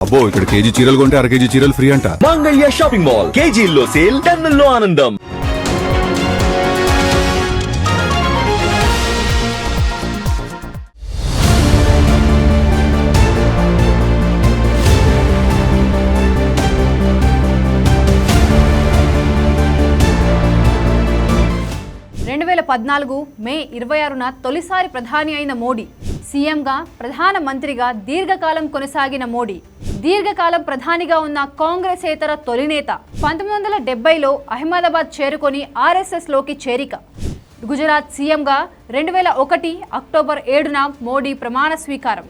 అబ్బో ఇక్కడ కేజీ చీరలు కొంటే అర కేజీ చీరలు ఫ్రీ అంట. Mangalya shopping mall. కేజీల్లో సేల్ టన్నుల్లో ఆనందం. రెండు వేల పద్నాలుగు మే ఇరవై ఆరున తొలిసారి ప్రధాని అయిన మోడీ సీఎంగా ప్రధాన మంత్రిగా దీర్ఘకాలం కొనసాగిన మోడీ దీర్ఘకాలం ప్రధానిగా ఉన్న కాంగ్రెసేతర తొలినేత పంతొమ్మిది వందల డెబ్బైలో అహ్మదాబాద్ చేరుకొని ఆర్ఎస్ఎస్లోకి చేరిక. గుజరాత్ సీఎంగా రెండు వేల ఒకటి అక్టోబర్ ఏడున మోడీ ప్రమాణ స్వీకారం.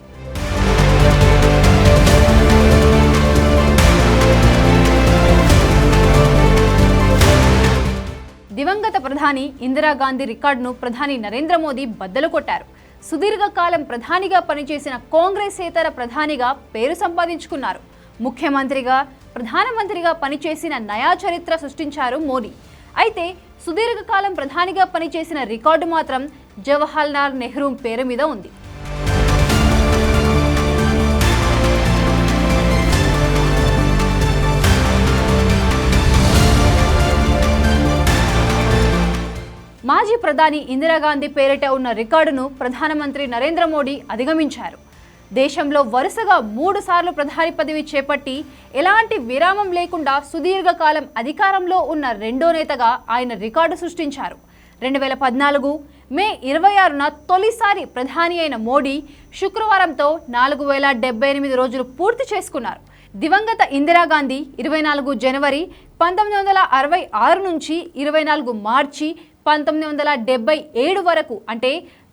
దివంగత ప్రధాని ఇందిరాగాంధీ రికార్డును ప్రధాని నరేంద్ర మోదీ బద్దలు కొట్టారు. సుదీర్ఘకాలం ప్రధానిగా పనిచేసిన కాంగ్రెసేతర ప్రధానిగా పేరు సంపాదించుకున్నారు. ముఖ్యమంత్రిగా ప్రధానమంత్రిగా పనిచేసిన నయా చరిత్ర సృష్టించారు మోడీ. అయితే సుదీర్ఘకాలం ప్రధానిగా పనిచేసిన రికార్డు మాత్రం జవహర్లాల్ నెహ్రూ పేరు మీద ఉంది. ప్రధాని ఇందిరాగాంధీ పేరిట ఉన్న రికార్డును ప్రధానమంత్రి నరేంద్ర మోడీ అధిగమించారు. దేశంలో వరుసగా మూడు సార్లు ప్రధాని పదవి చేపట్టి ఎలాంటి విరామం లేకుండా సుదీర్ఘకాలం అధికారంలో ఉన్న రెండో నేతగా ఆయన రికార్డు సృష్టించారు. రెండు వేల పద్నాలుగు మే ఇరవై ఆరున తొలిసారి ప్రధాని అయిన మోడీ శుక్రవారంతో నాలుగు వేల డెబ్బై ఎనిమిది రోజులు పూర్తి చేసుకున్నారు. దివంగత ఇందిరాగాంధీ ఇరవై నాలుగు జనవరి పంతొమ్మిది వందల అరవై ఆరు నుంచి ఇరవై నాలుగు మార్చి పంతొమ్మిది వందల డెబ్బై ఏడు వరకు అంటే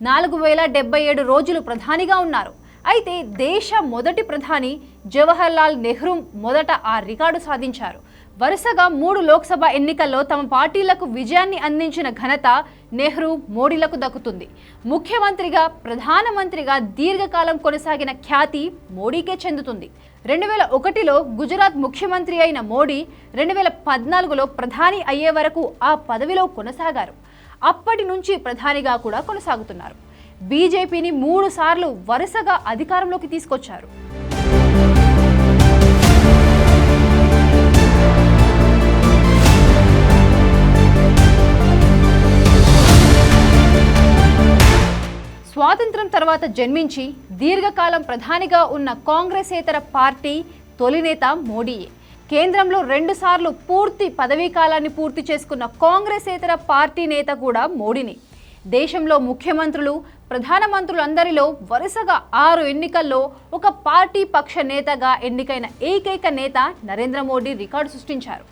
నాలుగు వేల డెబ్బై ఏడు రోజులు ప్రధానిగా ఉన్నారు. అయితే దేశ మొదటి ప్రధాని జవహర్లాల్ నెహ్రూ మొదట ఆ రికార్డు సాధించారు. వరుసగా మూడు లోక్సభ ఎన్నికల్లో తమ పార్టీలకు విజయాన్ని అందించిన ఘనత నెహ్రూ మోడీలకు దక్కుతుంది. ముఖ్యమంత్రిగా ప్రధానమంత్రిగా దీర్ఘకాలం కొనసాగిన ఖ్యాతి మోడీకే చెందుతుంది. రెండు వేల ఒకటిలో గుజరాత్ ముఖ్యమంత్రి అయిన మోడీ రెండు వేల పద్నాలుగులో ప్రధాని అయ్యే వరకు ఆ పదవిలో కొనసాగారు. అప్పటి నుంచి ప్రధానిగా కూడా కొనసాగుతున్నారు. బీజేపీని మూడు సార్లు వరుసగా అధికారంలోకి తీసుకొచ్చారు. స్వాతంత్రం తర్వాత జన్మించి దీర్ఘకాలం ప్రధానిగా ఉన్న కాంగ్రెసేతర పార్టీ తొలినేత మోడీయే. కేంద్రంలో రెండుసార్లు పూర్తి పదవీ కాలాన్ని పూర్తి చేసుకున్న కాంగ్రెసేతర పార్టీ నేత కూడా మోడీని. దేశంలో ముఖ్యమంత్రులు ప్రధానమంత్రులందరిలో వరుసగా ఆరు ఎన్నికల్లో ఒక పార్టీ పక్ష నేతగా ఎన్నికైన ఏకైక నేత నరేంద్ర మోడీ రికార్డు సృష్టించారు.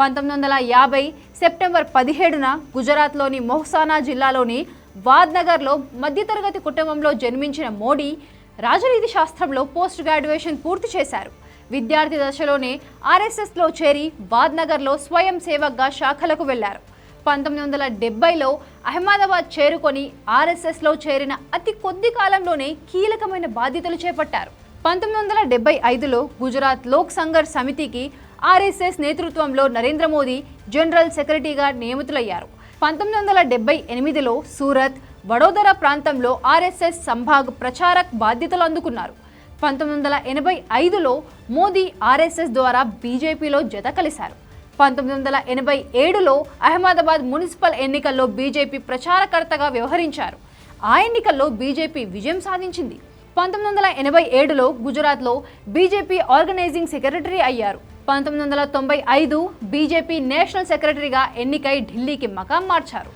పంతొమ్మిది వందల యాభై సెప్టెంబర్ పదిహేడున గుజరాత్లోని మొహసానా జిల్లాలోని వాద్నగర్లో మధ్యతరగతి కుటుంబంలో జన్మించిన మోడీ రాజనీతి శాస్త్రంలో పోస్ట్ గ్రాడ్యుయేషన్ పూర్తి చేశారు. విద్యార్థి దశలోనే ఆర్ఎస్ఎస్లో చేరి వాద్నగర్లో స్వయం సేవక్గా శాఖలకు వెళ్ళారు. పంతొమ్మిది వందల డెబ్బైలో అహ్మదాబాద్ చేరుకొని ఆర్ఎస్ఎస్లో చేరిన అతి కొద్ది కాలంలోనే కీలకమైన బాధ్యతలు చేపట్టారు. పంతొమ్మిది వందల డెబ్బై ఐదులో గుజరాత్ లోక్ సంఘర్ సమితికి ఆర్ఎస్ఎస్ నేతృత్వంలో నరేంద్ర మోదీ జనరల్ సెక్రటరీగా నియమితులయ్యారు. పంతొమ్మిది వందల డెబ్బై ఎనిమిదిలో సూరత్ వడోదర ప్రాంతంలో ఆర్ఎస్ఎస్ సంభాగ్ ప్రచారక్ బాధ్యతలు అందుకున్నారు. పంతొమ్మిది వందల ఎనభై ఐదులో మోదీ ఆర్ఎస్ఎస్ ద్వారా బీజేపీలో జత కలిశారు. పంతొమ్మిది వందల ఎనభై ఏడులో అహ్మదాబాద్ మున్సిపల్ ఎన్నికల్లో బీజేపీ ప్రచారకర్తగా వ్యవహరించారు. ఆ ఎన్నికల్లో బీజేపీ విజయం సాధించింది. పంతొమ్మిది వందల ఎనభై ఏడులో గుజరాత్లో బీజేపీ ఆర్గనైజింగ్ సెక్రటరీ అయ్యారు. పంతొమ్మిది వందల తొంభై ఐదు బీజేపీ నేషనల్ సెక్రటరీగా ఎన్నికై ఢిల్లీకి మకాం మార్చారు.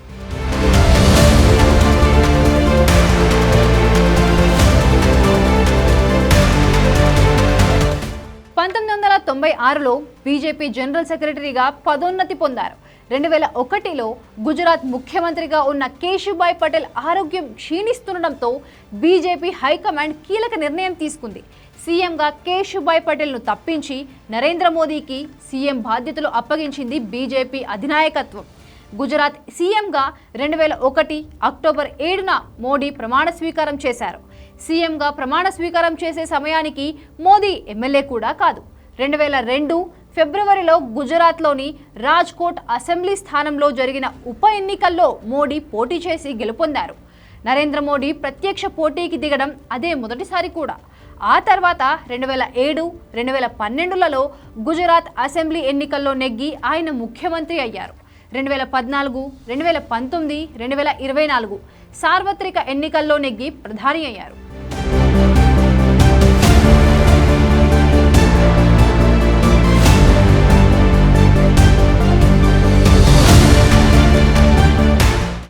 తొంభై ఆరులో బీజేపీ జనరల్ సెక్రటరీగా పదోన్నతి పొందారు. రెండు వేల ఒకటిలో గుజరాత్ ముఖ్యమంత్రిగా ఉన్న కేశుభాయ్ పటేల్ ఆరోగ్యం క్షీణిస్తుండటంతో బీజేపీ హైకమాండ్ కీలక నిర్ణయం తీసుకుంది. సీఎంగా కేశుభాయ్ పటేల్ను తప్పించి నరేంద్ర మోదీకి సీఎం బాధ్యతలు అప్పగించింది బీజేపీ అధినాయకత్వం. గుజరాత్ సీఎంగా రెండు వేల ఒకటి అక్టోబర్ ఏడున మోడీ ప్రమాణ స్వీకారం చేశారు. సీఎంగా ప్రమాణ స్వీకారం చేసే సమయానికి మోదీ ఎమ్మెల్యే కూడా కాదు. రెండు వేల రెండు ఫిబ్రవరిలో గుజరాత్లోని రాజ్కోట్ అసెంబ్లీ స్థానంలో జరిగిన ఉప ఎన్నికల్లో మోడీ పోటీ చేసి గెలుపొందారు. నరేంద్ర మోడీ ప్రత్యక్ష పోటీకి దిగడం అదే మొదటిసారి కూడా. ఆ తర్వాత రెండు వేల ఏడు రెండు వేల పన్నెండులలో గుజరాత్ అసెంబ్లీ ఎన్నికల్లో నెగ్గి ఆయన ముఖ్యమంత్రి అయ్యారు. రెండు వేల పద్నాలుగు రెండు వేల పంతొమ్మిది రెండు వేల ఇరవై నాలుగు సార్వత్రిక ఎన్నికల్లో నెగ్గి ప్రధాని అయ్యారు.